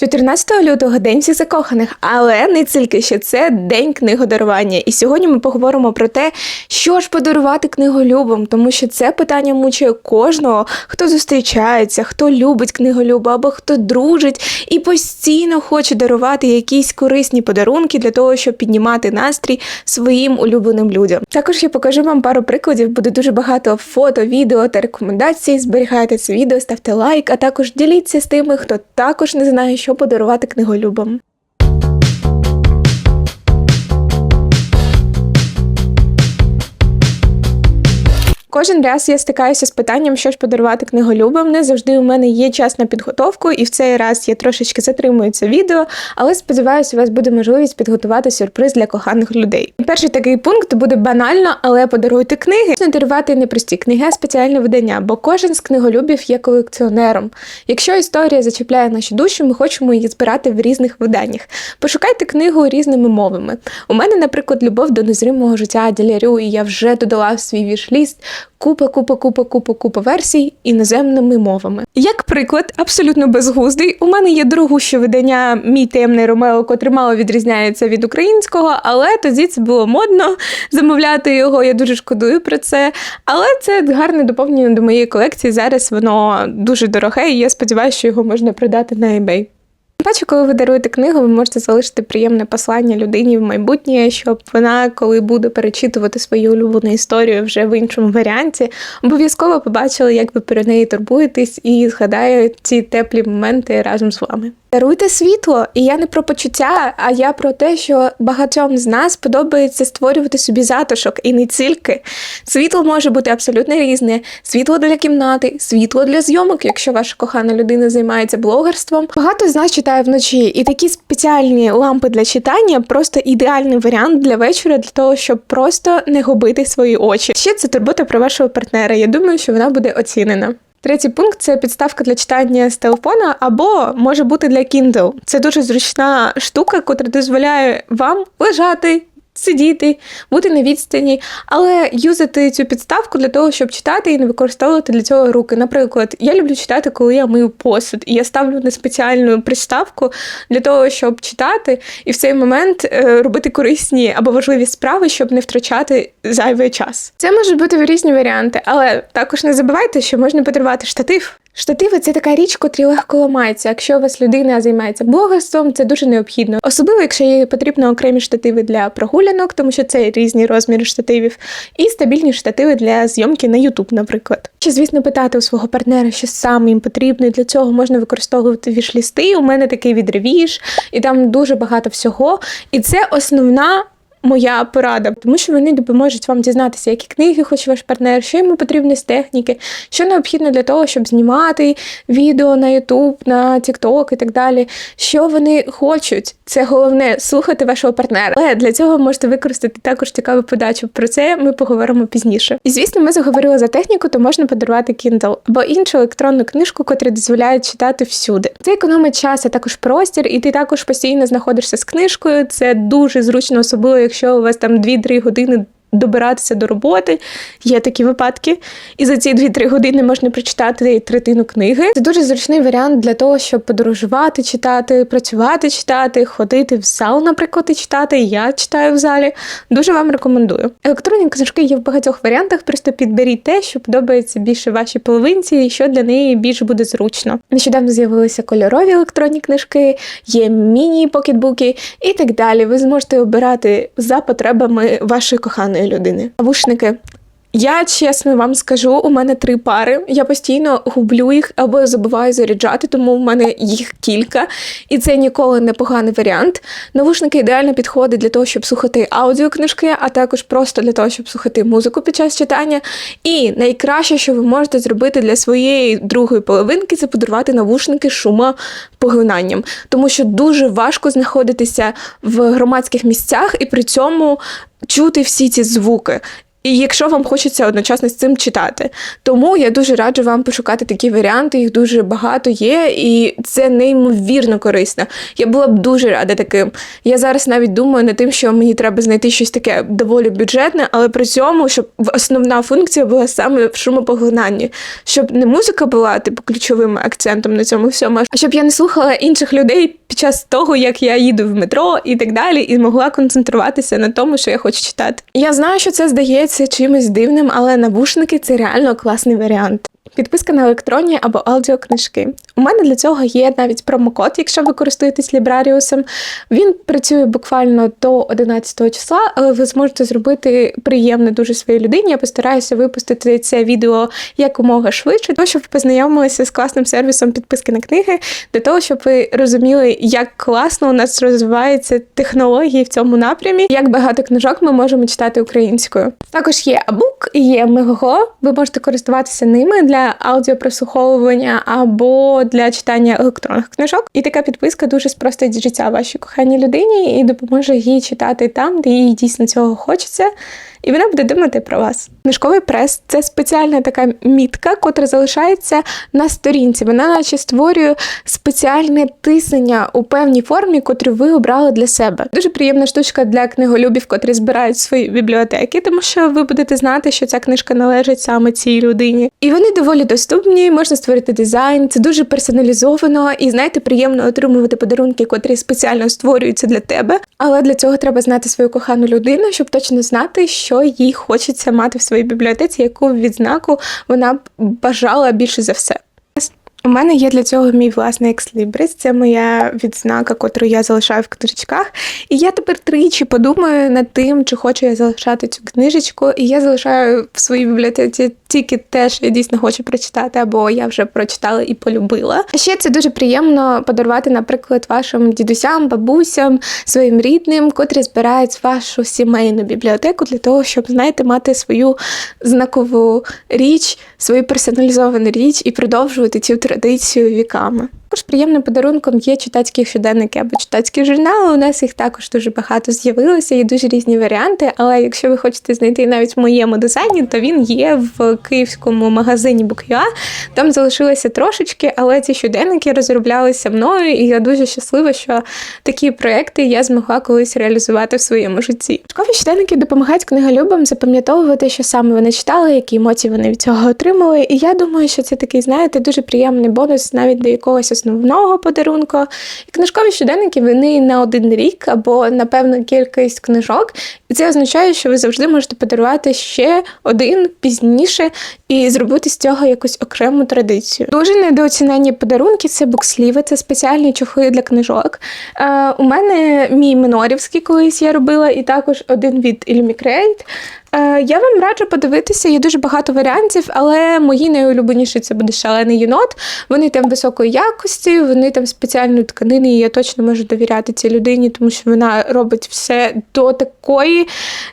14 лютого день всіх закоханих, але не тільки ще це день книгодарування. І сьогодні ми поговоримо про те, що ж подарувати книголюбам, тому що це питання мучує кожного, хто зустрічається, хто любить книголюба або хто дружить і постійно хоче дарувати якісь корисні подарунки для того, щоб піднімати настрій своїм улюбленим людям. Також я покажу вам пару прикладів, буде дуже багато фото, відео та рекомендацій. Зберігайте це відео, ставте лайк, а також діліться з тими, хто також не знає, що подарувати книголюбам. Кожен раз я стикаюся з питанням, що ж подарувати книголюбам. Не завжди у мене є час на підготовку, і в цей раз я трошечки затримую це відео, але сподіваюся, у вас буде можливість підготувати сюрприз для коханих людей. Перший такий пункт буде банально, але подаруйте книги. Не дарувати не прості книги, а спеціальне видання, бо кожен з книголюбів є колекціонером. Якщо історія зачіпляє наші душі, ми хочемо її збирати в різних виданнях. Пошукайте книгу різними мовами. У мене, наприклад, любов до незримого життя Ділярю, і я вже додала в свій вішліст купа, купа, купа, купа, купа версій іноземними мовами. Як приклад, абсолютно безглуздий, у мене є другуще видання Мій темний Ромео, котре мало відрізняється від українського, але тоді це було модно замовляти його. Я дуже шкодую про це. Але це гарне доповнення до моєї колекції. Зараз воно дуже дороге, і я сподіваюся, що його можна продати на eBay. Бачу, коли ви даруєте книгу, ви можете залишити приємне послання людині в майбутнє, щоб вона, коли буде перечитувати свою улюблену історію вже в іншому варіанті, обов'язково побачила, як ви про неї турбуєтесь, і згадає ці теплі моменти разом з вами. Даруйте світло, і я не про почуття, а я про те, що багатьом з нас подобається створювати собі затишок, і не тільки. Світло може бути абсолютно різне: світло для кімнати, світло для зйомок, якщо ваша кохана людина займається блогерством. Багато з нас читає вночі, і такі спеціальні лампи для читання просто ідеальний варіант для вечора, для того, щоб просто не губити свої очі. Ще це турбота про вашого партнера. Я думаю, що вона буде оцінена. Третій пункт це підставка для читання з телефона або може бути для Kindle. Це дуже зручна штука, котра дозволяє вам лежати. Сидіти, бути на відстані, але юзати цю підставку для того, щоб читати і не використовувати для цього руки. Наприклад, я люблю читати, коли я мию посуд, і я ставлю на спеціальну приставку для того, щоб читати, і в цей момент е, робити корисні або важливі справи, щоб не втрачати зайвий час. Це можуть бути різні варіанти, але також не забувайте, що можна подарувати штатив. Штативи це така річ, котрі легко ламаються. Якщо у вас людина займається блогерством, це дуже необхідно. Особливо, якщо їй потрібно окремі штативи для прогулянок, тому що це різні розміри штативів, і стабільні штативи для зйомки на YouTube, наприклад. Чи, звісно, питати у свого партнера, що саме їм потрібно, і для цього можна використовувати вішлісти. У мене такий відревіж, і там дуже багато всього. І це основна моя порада, тому що вони допоможуть вам дізнатися, які книги хоче ваш партнер, що йому потрібно з техніки, що необхідно для того, щоб знімати відео на YouTube, на TikTok і так далі. Що вони хочуть. Це головне слухати вашого партнера. Але для цього можете використати також цікаву подачу. Про це ми поговоримо пізніше. І звісно, ми заговорили за техніку, то можна подарувати Kindle або іншу електронну книжку, котрі дозволяють читати всюди. Це економить час, а також простір, і ти також постійно знаходишся з книжкою. Це дуже зручно, особливо якщо у вас там 2-3 години. Добиратися до роботи, є такі випадки, і за ці 2-3 години можна прочитати третину книги. Це дуже зручний варіант для того, щоб подорожувати, читати, працювати, читати, ходити в зал, наприклад, і читати. Я читаю в залі. Дуже вам рекомендую. Електронні книжки є в багатьох варіантах. Просто підберіть те, що подобається більше вашій половинці, і що для неї більш буде зручно. Нещодавно з'явилися кольорові електронні книжки, є міні-покетбуки і так далі. Ви зможете обирати за потребами вашої коханої людини. Навушники. Я чесно вам скажу, у мене три пари. Я постійно гублю їх або забуваю заряджати, тому в мене їх кілька, і це ніколи не поганий варіант. Навушники ідеально підходять для того, щоб слухати аудіокнижки, а також просто для того, щоб слухати музику під час читання. І найкраще, що ви можете зробити для своєї другої половинки, це подарувати навушники шумопоглинанням, тому що дуже важко знаходитися в громадських місцях і при цьому чути всі ці звуки. І якщо вам хочеться одночасно з цим читати, тому я дуже раджу вам пошукати такі варіанти, їх дуже багато є, і це неймовірно корисно. Я була б дуже рада таким. Я зараз навіть думаю над тим, що мені треба знайти щось таке доволі бюджетне, але при цьому, щоб основна функція була саме в шумопоглинанні, щоб не музика була типу ключовим акцентом на цьому всьому, а щоб я не слухала інших людей під час того, як я їду в метро і так далі, і могла концентруватися на тому, що я хочу читати. Я знаю, що це здається чимось дивним, але навушники це реально класний варіант. Підписка на електронні або аудіокнижки. У мене для цього є навіть промокод, якщо ви користуєтесь Лібраріусом. Він працює буквально до 11 числа, але ви зможете зробити приємне дуже своїй людині. Я постараюся випустити це відео якомога швидше, тому щоб познайомилися з класним сервісом підписки на книги, для того, щоб ви розуміли, як класно у нас розвиваються технології в цьому напрямі, як багато книжок ми можемо читати українською. Також є Абук є Мегого. Ви можете користуватися ними для аудіопрослуховування або для читання електронних книжок. І така підписка дуже спростить життя вашій коханій людині і допоможе їй читати там, де їй дійсно цього хочеться. І вона буде думати про вас. Книжковий прес це спеціальна така мітка, котра залишається на сторінці. Вона, наче створює спеціальне тиснення у певній формі, котру ви обрали для себе. Дуже приємна штучка для книголюбів, котрі збирають свої бібліотеки, тому що ви будете знати, що ця книжка належить саме цій людині. І вони доволі доступні, можна створити дизайн, це дуже персоналізовано і знаєте, приємно отримувати подарунки, котрі спеціально створюються для тебе. Але для цього треба знати свою кохану людину, щоб точно знати, що їй хочеться мати в своїй бібліотеці, яку відзнаку вона бажала більше за все. У мене є для цього мій власний екслібрис. Це моя відзнака, котру я залишаю в книжечках. І я тепер тричі подумаю над тим, чи хочу я залишати цю книжечку. І я залишаю в своїй бібліотеці тільки те, що я дійсно хочу прочитати, або я вже прочитала і полюбила. Ще це дуже приємно подарувати, наприклад, вашим дідусям, бабусям, своїм рідним, котрі збирають вашу сімейну бібліотеку для того, щоб знаєте, мати свою знакову річ, свою персоналізовану річ і продовжувати цю традицію віками. Також приємним подарунком є читацькі щоденники або читацькі журнали. У нас їх також дуже багато з'явилося, є дуже різні варіанти. Але якщо ви хочете знайти навіть в моєму дизайні, то він є в київському магазині Букюа. Там залишилося трошечки, але ці щоденники розроблялися мною, і я дуже щаслива, що такі проекти я змогла колись реалізувати в своєму житті. Шкові щоденники допомагають книголюбам запам'ятовувати, що саме вони читали, які емоції вони від цього отримали. І я думаю, що це такий, знаєте, дуже приємний бонус навіть до якогось основного подарунку. І книжкові щоденники вони на один рік або на певну кількість книжок. І це означає, що ви завжди можете подарувати ще один пізніше і зробити з цього якусь окрему традицію. Дуже недооцінені подарунки це буксліви, це спеціальні чохли для книжок. Е, У мене мій минорівський колись я робила, і також один від Illumicrite. Е, Я вам раджу подивитися, є дуже багато варіантів, але мої найулюбленіші це буде шалений єнот. Вони там високої якості, вони там спеціальної тканини, і я точно можу довіряти цій людині, тому що вона робить все до такої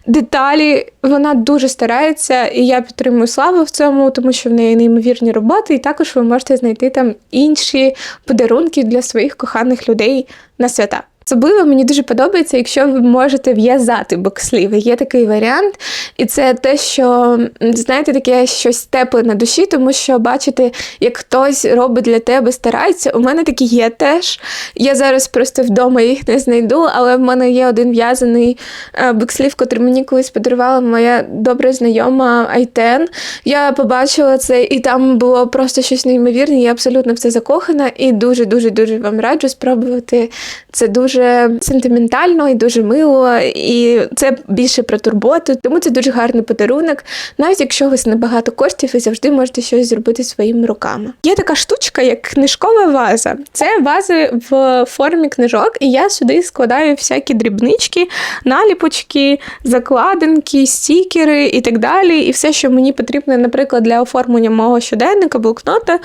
деталі. Вона дуже старається, і я підтримую славу в цьому, тому що в неї неймовірні роботи, і також ви можете знайти там інші подарунки для своїх коханих людей на свята. Особливо мені дуже подобається, якщо ви можете в'язати боксліви. Є такий варіант, і це те, що знаєте, таке щось тепле на душі, тому що бачите, як хтось робить для тебе, старається. У мене такі є теж. Я зараз просто вдома їх не знайду, але в мене є один в'язаний е, бокслів, який мені колись подарувала моя добра знайома Айтен. Я побачила це, і там було просто щось неймовірне. Я абсолютно в це закохана і дуже дуже дуже вам раджу спробувати. Це дуже сентиментально і дуже мило, і це більше про турботу. Тому це дуже гарний подарунок. Навіть якщо у вас небагато коштів, ви завжди можете щось зробити своїми руками. Є така штучка, як книжкова ваза. Це вази в формі книжок, і я сюди складаю всякі дрібнички, наліпочки, закладинки, стікери і так далі. І все, що мені потрібно, наприклад, для оформлення мого щоденника, блокнота.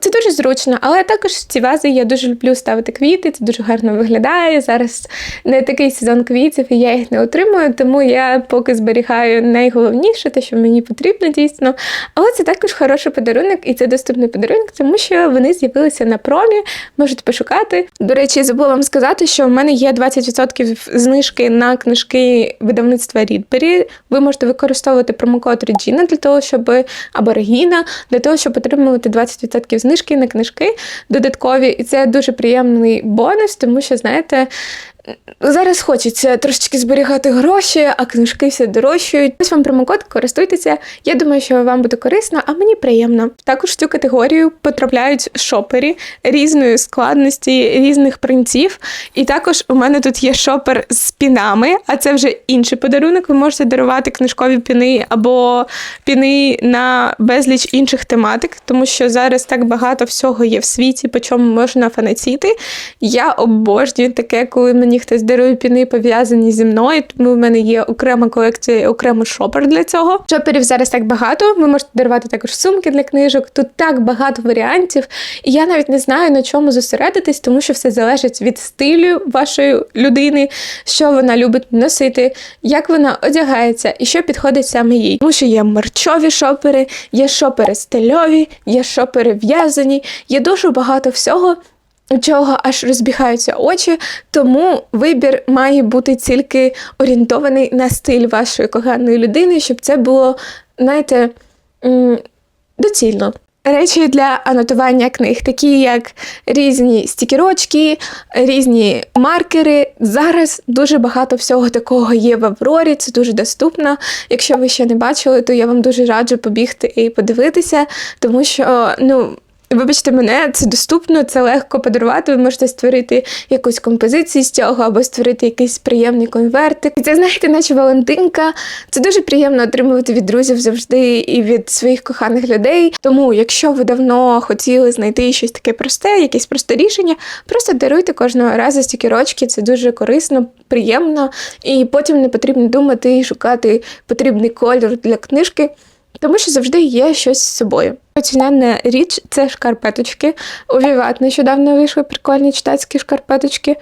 Це дуже зручно, але також ці вази я дуже люблю ставити квіти, це дуже гарно виглядає. Зараз не такий сезон квітів, і я їх не отримую, тому я поки зберігаю найголовніше, те, що мені потрібно дійсно. Але це також хороший подарунок, і це доступний подарунок, тому що вони з'явилися на промі, можете пошукати. До речі, забула вам сказати, що в мене є 20% знижки на книжки видавництва Рідбері. Ви можете використовувати промокод Regina для того, щоб або Регіна, для того, щоб отримувати 20% знижки на книжки додаткові. І це дуже приємний бонус, тому що, знаєте, Зараз хочеться трошечки зберігати гроші, а книжки все дорожчають. Ось вам промокод, користуйтеся. Я думаю, що вам буде корисно, а мені приємно. Також в цю категорію потрапляють шопери різної складності, різних принців. І також у мене тут є шопер з пінами, а це вже інший подарунок. Ви можете дарувати книжкові піни або піни на безліч інших тематик, тому що зараз так багато всього є в світі, по чому можна фанатіти. Я обожнюю таке, коли мені хтось дарує піни пов'язані зі мною, тому в мене є окрема колекція, і окремий шопер для цього. Шоперів зараз так багато. Ви можете дарувати також сумки для книжок. Тут так багато варіантів. І я навіть не знаю на чому зосередитись, тому що все залежить від стилю вашої людини, що вона любить носити, як вона одягається і що підходить саме їй. Тому що є мерчові шопери, є шопери стильові, є шопери в'язані, є дуже багато всього у чого аж розбігаються очі, тому вибір має бути тільки орієнтований на стиль вашої коханої людини, щоб це було, знаєте, доцільно. Речі для анотування книг, такі як різні стікерочки, різні маркери. Зараз дуже багато всього такого є в Аврорі, це дуже доступно. Якщо ви ще не бачили, то я вам дуже раджу побігти і подивитися, тому що ну, Вибачте, мене це доступно, це легко подарувати. Ви можете створити якусь композицію з цього, або створити якийсь приємний конвертик. Це, знаєте, наче Валентинка. Це дуже приємно отримувати від друзів завжди і від своїх коханих людей. Тому, якщо ви давно хотіли знайти щось таке просте, якесь просте рішення, просто даруйте кожного разу стікерочки. Це дуже корисно, приємно, і потім не потрібно думати і шукати потрібний кольор для книжки тому що завжди є щось з собою. Оціненна річ це шкарпеточки. У Віват нещодавно вийшли прикольні читацькі шкарпеточки.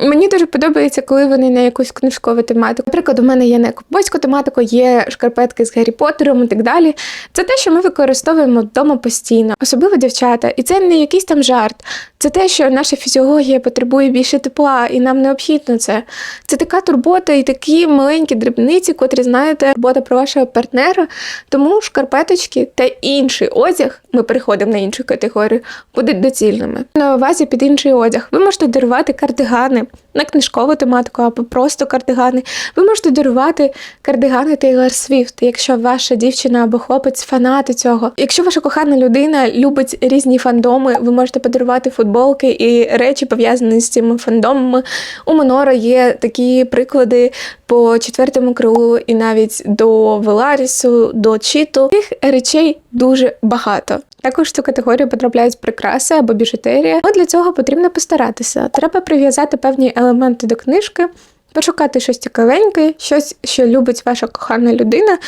Мені дуже подобається, коли вони на якусь книжкову тематику. Наприклад, у мене є на ковбойську тематику, є шкарпетки з Гаррі Поттером і так далі. Це те, що ми використовуємо вдома постійно, особливо дівчата. І це не якийсь там жарт. Це те, що наша фізіологія потребує більше тепла, і нам необхідно це. Це така турбота і такі маленькі дрібниці, котрі знаєте, робота про вашого партнера. Тому шкарпеточки та інший одяг, ми переходимо на іншу категорію, будуть доцільними. На увазі під інший одяг. Ви можете дарувати кардигани на книжкову тематику або просто кардигани. Ви можете дарувати кардигани Тейлор Свіфт, якщо ваша дівчина або хлопець фанати цього. Якщо ваша кохана людина любить різні фандоми, ви можете подарувати футболки і речі пов'язані з цими фандомами. У Монора є такі приклади по четвертому крилу і навіть до Веларісу, до Чіту. Тих речей дуже багато. Також цю категорію потрапляють прикраси або біжутерія. Але для цього потрібно постаратися. Треба прив'язати певні елементи до книжки, пошукати щось цікавеньке, щось, що любить ваша кохана людина,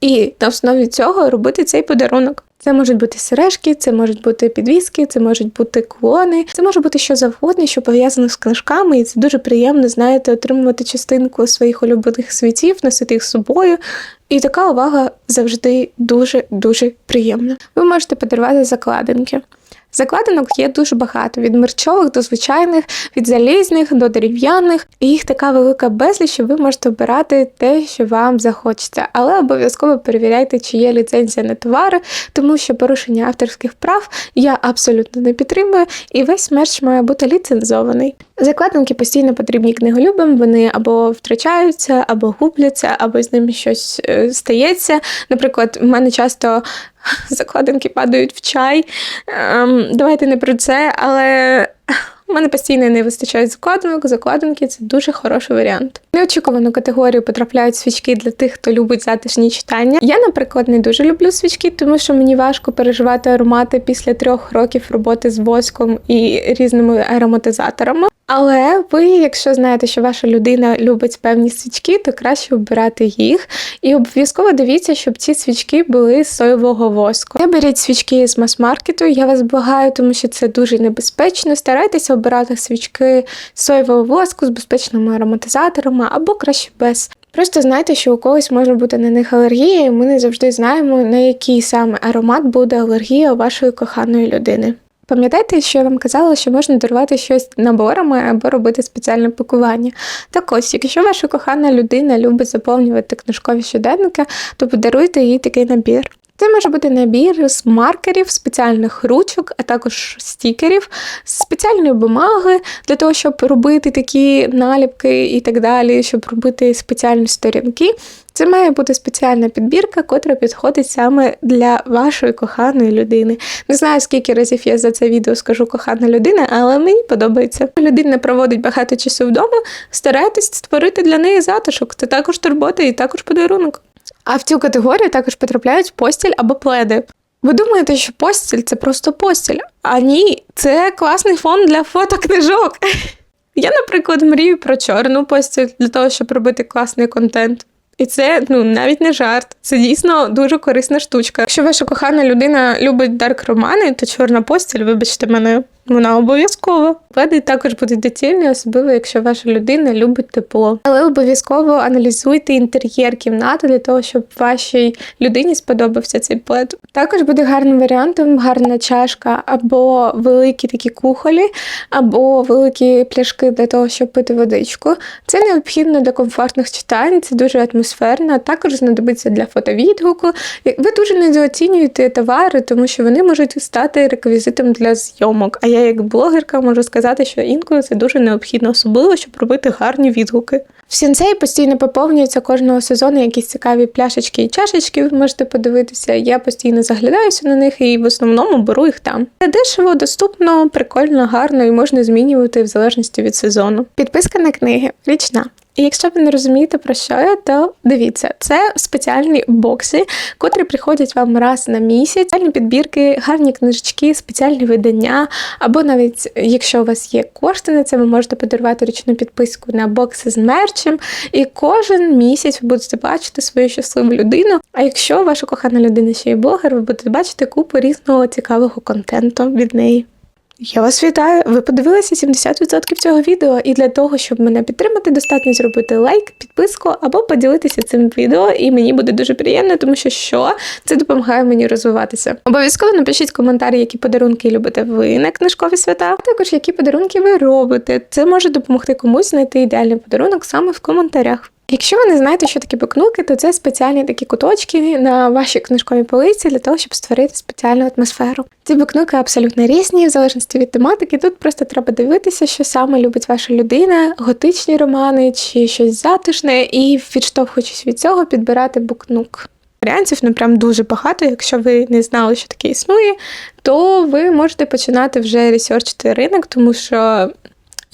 і на основі цього робити цей подарунок. Це можуть бути сережки, це можуть бути підвіски, це можуть бути кулони, це може бути що завгодно, що пов'язано з книжками, і це дуже приємно, знаєте, отримувати частинку своїх улюблених світів, носити їх з собою. І така увага завжди дуже-дуже приємна. Ви можете подарувати закладинки. Закладинок є дуже багато: від мерчових до звичайних, від залізних до дерев'яних. І їх така велика безліч, що ви можете обирати те, що вам захочеться. Але обов'язково перевіряйте, чи є ліцензія на товари, тому що порушення авторських прав я абсолютно не підтримую, і весь мерч має бути ліцензований. Закладинки постійно потрібні книголюбам, вони або втрачаються, або губляться, або з ними щось е, стається. Наприклад, в мене часто закладинки падають в чай. Ем, Давайте не про це, але у мене постійно не вистачає закладинок. Закладинки це дуже хороший варіант. Неочікувану категорію потрапляють свічки для тих, хто любить затишні читання. Я, наприклад, не дуже люблю свічки, тому що мені важко переживати аромати після трьох років роботи з воском і різними ароматизаторами. Але ви, якщо знаєте, що ваша людина любить певні свічки, то краще обирати їх. І обов'язково дивіться, щоб ці свічки були з соєвого воску. Не беріть свічки з мас-маркету, я вас благаю, тому що це дуже небезпечно. Старайтеся обирати свічки з соєвого воску з безпечними ароматизаторами або краще без. Просто знайте, що у когось може бути на них алергія, і ми не завжди знаємо, на який саме аромат буде алергія у вашої коханої людини. Пам'ятаєте, що я вам казала, що можна дарувати щось наборами або робити спеціальне пакування? Так ось, якщо ваша кохана людина любить заповнювати книжкові щоденники, то подаруйте їй такий набір. Це може бути набір з маркерів, спеціальних ручок, а також стікерів, з спеціальної бумаги для того, щоб робити такі наліпки і так далі, щоб робити спеціальні сторінки. Це має бути спеціальна підбірка, котра підходить саме для вашої коханої людини. Не знаю, скільки разів я за це відео скажу кохана людина, але мені подобається. Людина проводить багато часу вдома, старайтесь створити для неї затишок. Це також турбота і також подарунок. А в цю категорію також потрапляють постіль або пледи. Ви думаєте, що постіль це просто постіль? А ні, це класний фон для фотокнижок. Я, наприклад, мрію про чорну постіль для того, щоб робити класний контент. І це ну навіть не жарт, це дійсно дуже корисна штучка. Якщо ваша кохана людина любить дарк романи, то чорна постіль, вибачте мене, вона обов'язково. Пледи також будуть доцільні, особливо якщо ваша людина любить тепло. Але обов'язково аналізуйте інтер'єр кімнати для того, щоб вашій людині сподобався цей плед. Також буде гарним варіантом гарна чашка, або великі такі кухолі, або великі пляшки для того, щоб пити водичку. Це необхідно для комфортних читань, це дуже атмосферно, також знадобиться для фотовідгуку. Ви дуже недооцінюєте товари, тому що вони можуть стати реквізитом для зйомок. А я, як блогерка, можу сказати, що інколи це дуже необхідно, особливо, щоб робити гарні відгуки. В сінцей постійно поповнюються кожного сезону якісь цікаві пляшечки і чашечки. Ви можете подивитися. Я постійно заглядаюся на них і в основному беру їх там. Це дешево, доступно, прикольно, гарно і можна змінювати в залежності від сезону. Підписка на книги річна. І якщо ви не розумієте про що я, то дивіться, це спеціальні бокси, котрі приходять вам раз на місяць, спеціальні підбірки, гарні книжечки, спеціальні видання. Або навіть якщо у вас є кошти на це, ви можете подарувати річну підписку на бокси з мерчем. І кожен місяць ви будете бачити свою щасливу людину. А якщо ваша кохана людина ще є блогер, ви будете бачити купу різного цікавого контенту від неї. Я вас вітаю! Ви подивилися 70% цього відео, і для того, щоб мене підтримати, достатньо зробити лайк, підписку або поділитися цим відео, і мені буде дуже приємно, тому що що це допомагає мені розвиватися. Обов'язково напишіть коментарі, які подарунки любите ви на книжкові свята, а також які подарунки ви робите. Це може допомогти комусь знайти ідеальний подарунок саме в коментарях. Якщо ви не знаєте, що таке букнуки, то це спеціальні такі куточки на вашій книжковій полиці для того, щоб створити спеціальну атмосферу. Ці букнуки абсолютно різні, в залежності від тематики. Тут просто треба дивитися, що саме любить ваша людина, готичні романи чи щось затишне, і відштовхуючись від цього, підбирати букнук. Варіантів ну прям дуже багато. Якщо ви не знали, що таке існує, то ви можете починати вже ресерчити ринок, тому що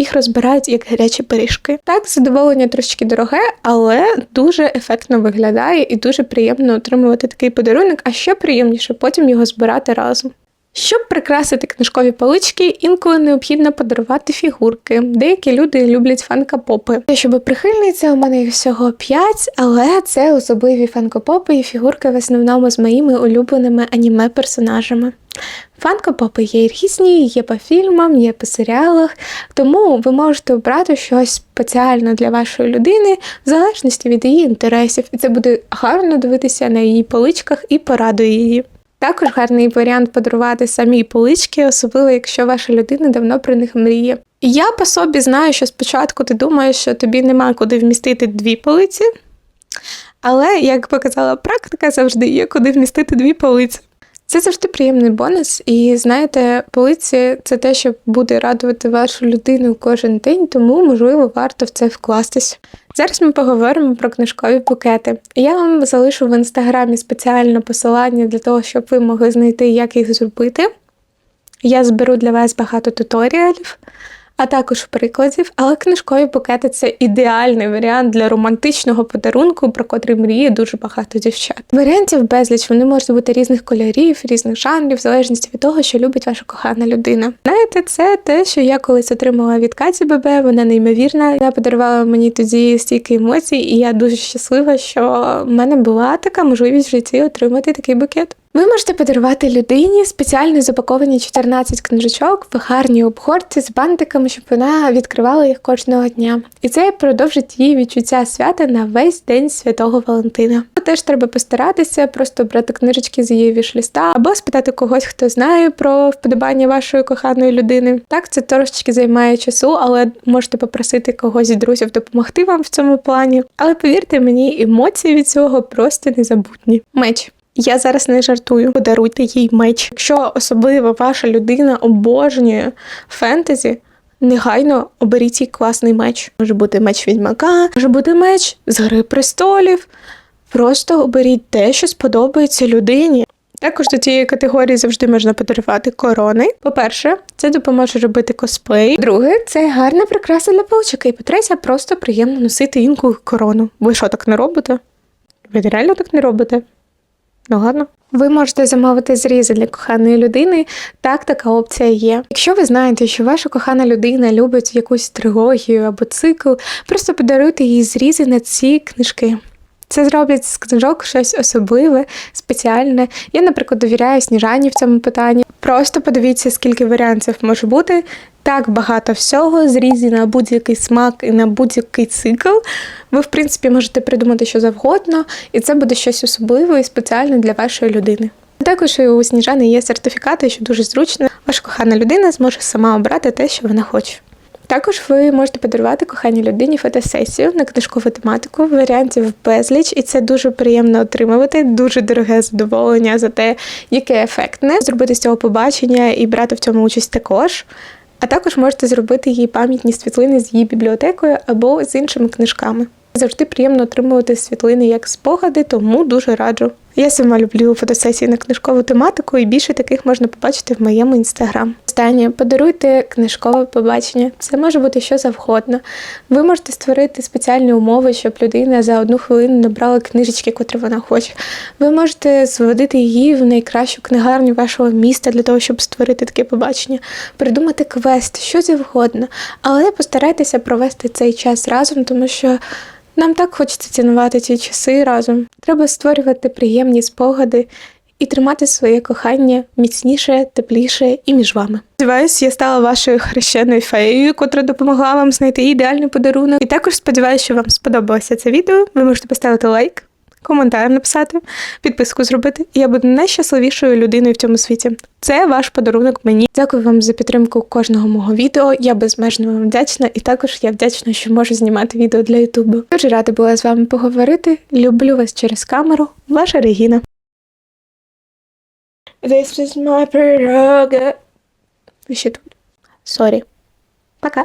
їх розбирають як гарячі пиріжки. Так, задоволення трошки дороге, але дуже ефектно виглядає і дуже приємно отримувати такий подарунок, а ще приємніше потім його збирати разом. Щоб прикрасити книжкові полички, інколи необхідно подарувати фігурки. Деякі люди люблять фанкапопи. Щоб прихильниця, у мене їх всього 5, але це особливі фанкопопи і фігурки в основному з моїми улюбленими аніме-персонажами. Фанкопопи є різні, є по фільмам, є по серіалах, тому ви можете обрати щось спеціально для вашої людини в залежності від її інтересів, і це буде гарно дивитися на її поличках і порадує її. Також гарний варіант подарувати самі полички, особливо якщо ваша людина давно про них мріє. Я по собі знаю, що спочатку ти думаєш, що тобі нема куди вмістити дві полиці, але, як показала практика, завжди є куди вмістити дві полиці. Це завжди приємний бонус, і знаєте, полиці це те, що буде радувати вашу людину кожен день, тому можливо варто в це вкластись. Зараз ми поговоримо про книжкові букети. Я вам залишу в інстаграмі спеціальне посилання для того, щоб ви могли знайти, як їх зробити. Я зберу для вас багато туторіалів. А також прикладів, але книжкові букети це ідеальний варіант для романтичного подарунку, про котрий мріє дуже багато дівчат. Варіантів безліч вони можуть бути різних кольорів, різних жанрів, в залежності від того, що любить ваша кохана людина. Знаєте, це те, що я колись отримала від Каті ББ, вона неймовірна. Вона подарувала мені тоді стільки емоцій, і я дуже щаслива, що в мене була така можливість в житті отримати такий букет. Ви можете подарувати людині спеціально запаковані 14 книжечок в гарній обгорці з бантиками, щоб вона відкривала їх кожного дня. І це продовжить її відчуття свята на весь день святого Валентина. Теж треба постаратися, просто брати книжечки з її вішліста або спитати когось, хто знає про вподобання вашої коханої людини. Так, це трошечки займає часу, але можете попросити когось з друзів допомогти вам в цьому плані. Але повірте мені, емоції від цього просто незабутні. Меч. Я зараз не жартую. Подаруйте їй меч. Якщо особливо ваша людина обожнює фентезі, негайно оберіть їй класний меч. Може бути меч відьмака, може бути меч з Гри престолів. Просто оберіть те, що сподобається людині. Також до цієї категорії завжди можна подарувати корони. По-перше, це допоможе робити косплей. Друге, це гарна прикраса для паличика. І по-третє, просто приємно носити інку корону. Ви що так не робите? Ви реально так не робите? Ну гарно. Ви можете замовити зрізи для коханої людини. Так, така опція є. Якщо ви знаєте, що ваша кохана людина любить якусь трилогію або цикл, просто подаруйте їй зрізи на ці книжки. Це зроблять з книжок щось особливе, спеціальне. Я, наприклад, довіряю сніжані в цьому питанні. Просто подивіться, скільки варіантів може бути. Так багато всього, зрізі на будь-який смак і на будь-який цикл. Ви, в принципі, можете придумати що завгодно, і це буде щось особливе і спеціальне для вашої людини. Також у Сніжани є сертифікати, що дуже зручно. Ваша кохана людина зможе сама обрати те, що вона хоче. Також ви можете подарувати коханій людині фотосесію на книжкову тематику, варіантів безліч, і це дуже приємно отримувати, дуже дороге задоволення за те, яке ефектне. Зробити з цього побачення і брати в цьому участь також. А також можете зробити їй пам'ятні світлини з її бібліотекою або з іншими книжками. Завжди приємно отримувати світлини як спогади, тому дуже раджу. Я сама люблю фотосесії на книжкову тематику, і більше таких можна побачити в моєму інстаграм. Останнє подаруйте книжкове побачення. Це може бути що завгодно. Ви можете створити спеціальні умови, щоб людина за одну хвилину набрала книжечки, котрі вона хоче. Ви можете зводити її в найкращу книгарню вашого міста для того, щоб створити таке побачення, придумати квест, що завгодно. Але постарайтеся провести цей час разом, тому що. Нам так хочеться цінувати ці часи разом. Треба створювати приємні спогади і тримати своє кохання міцніше, тепліше і між вами. Сподіваюсь, я стала вашою хрещеною феєю, котра допомогла вам знайти ідеальний подарунок. І також сподіваюся, що вам сподобалося це відео. Ви можете поставити лайк, коментар написати, підписку зробити. І я буду найщасливішою людиною в цьому світі. Це ваш подарунок мені. Дякую вам за підтримку кожного мого відео. Я безмежно вам вдячна, і також я вдячна, що можу знімати відео для Ютубу. Дуже рада була з вами поговорити. Люблю вас через камеру. Ваша Регіна. This is my prerogative. Ви ще тут. Сорі. Пока.